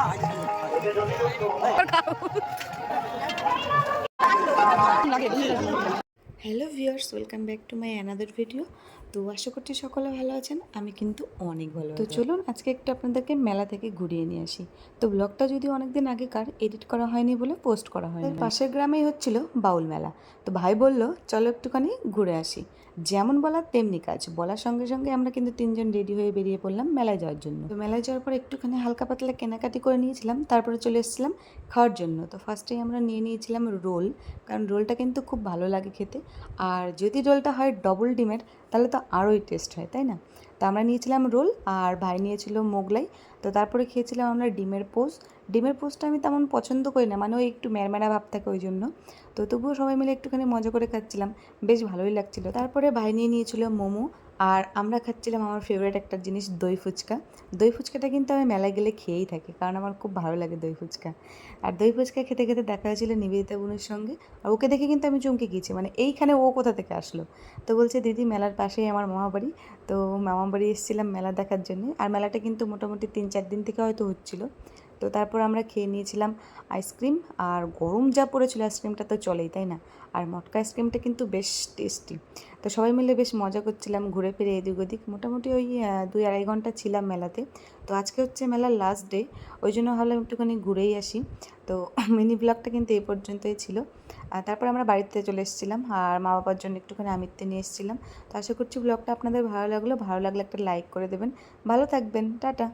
और खाओ लगे hello viewers welcome back to my another video. তো আশা করছি সকলে ভালো আছেন আমি কিন্তু অনেক ভালো তো চলুন আজকে একটু আপনাদেরকে মেলা থেকে ঘুরিয়ে নিয়ে আসি। তো ব্লগটা যদি অনেকদিন আগেকার এডিট করা হয়নি বলে পোস্ট করা হয়নি। পাশের গ্রামেই হচ্ছিল বাউল মেলা। তো ভাই বলল চলো একটুখানি ঘুরে আসি। যেমন বলার তেমনি কাজ বলার সঙ্গে সঙ্গে আমরা কিন্তু তিনজন রেডি হয়ে বেরিয়ে পড়লাম মেলায় যাওয়ার জন্য। তো মেলায় যাওয়ার পর একটুখানি হালকা পাতলা কেনাকাটি করে নিয়েছিলাম তারপরে চলে এসেছিলাম খাওয়ার জন্য। তো ফার্স্টেই আমরা নিয়ে নিয়েছিলাম রোল, কারণ রোলটা কিন্তু খুব ভালো লাগে খেতে। আর যদি রোলটা হয় ডবল ডিমের, তাহলে তো আরোই টেস্ট হয়, তাই না? তো আমরা নিয়েছিলাম রোল, আর ভাই নিয়েছিল মোগলাই। তো তারপরে খেয়েছিলাম আমরা ডিমের পোস ডিমের পোস্টটা আমি তেমন পছন্দ করি না মানে ওই একটু ম্যারম্যারা ভাব থাকে ওই জন্য। তো তবুও সবাই মিলে একটুখানি মজা করে খাচ্ছিলাম, বেশ ভালোই লাগছিল। তারপরে ভাই নিয়ে নিয়েছিল মোমো আর আমরা খাচ্ছিলাম আমার ফেভারিট একটা জিনিস, দই ফুচকা। দই ফুচকাটা কিন্তু আমি মেলায় গেলে খেয়েই থাকি, কারণ আমার খুব ভালো লাগে দই ফুচকা। আর দই ফুচকা খেতে খেতে দেখা হয়েছিল নিবেদিতা বোনের সঙ্গে, আর ওকে দেখে কিন্তু আমি চমকে গিয়েছি মানে এইখানে ও কোথা থেকে আসলো? তো বলছে, দিদি, মেলার পাশেই আমার মামা বাড়ি তো মামা বাড়ি এসেছিলাম মেলা দেখার জন্য, আর মেলাটা কিন্তু মোটামুটি তিন চার দিন থেকে হয়তো হচ্ছিল। তো তারপর আমরা খেয়ে নিয়েছিলাম আইসক্রিম আর গরম যা পড়েছিল আইসক্রিমটা তো চলেই, তাই না? আর মটকা আইসক্রিমটা কিন্তু বেশ টেস্টি। তো সবাই মিলে বেশ মজা করছিলাম ঘুরে ফিরে এদিক ওদিক। মোটামুটি ওই দুই আড়াই ঘণ্টা ছিলাম মেলাতে। তো আজকে হচ্ছে মেলার লাস্ট ডে ওই জন্য ভাবলাম একটুখানি ঘুরেই আসি। তো মিনি ব্লগটা কিন্তু এই পর্যন্তই ছিল। আর তারপর আমরা বাড়িতে চলে এসেছিলাম আর মা বাবার জন্য একটুখানি আমিত্তে নিয়ে এসেছিলাম। তো আশা করছি ব্লগটা আপনাদের ভালো লাগল। ভালো লাগলে একটা লাইক করে দেবেন। ভালো থাকবেন। টাটা।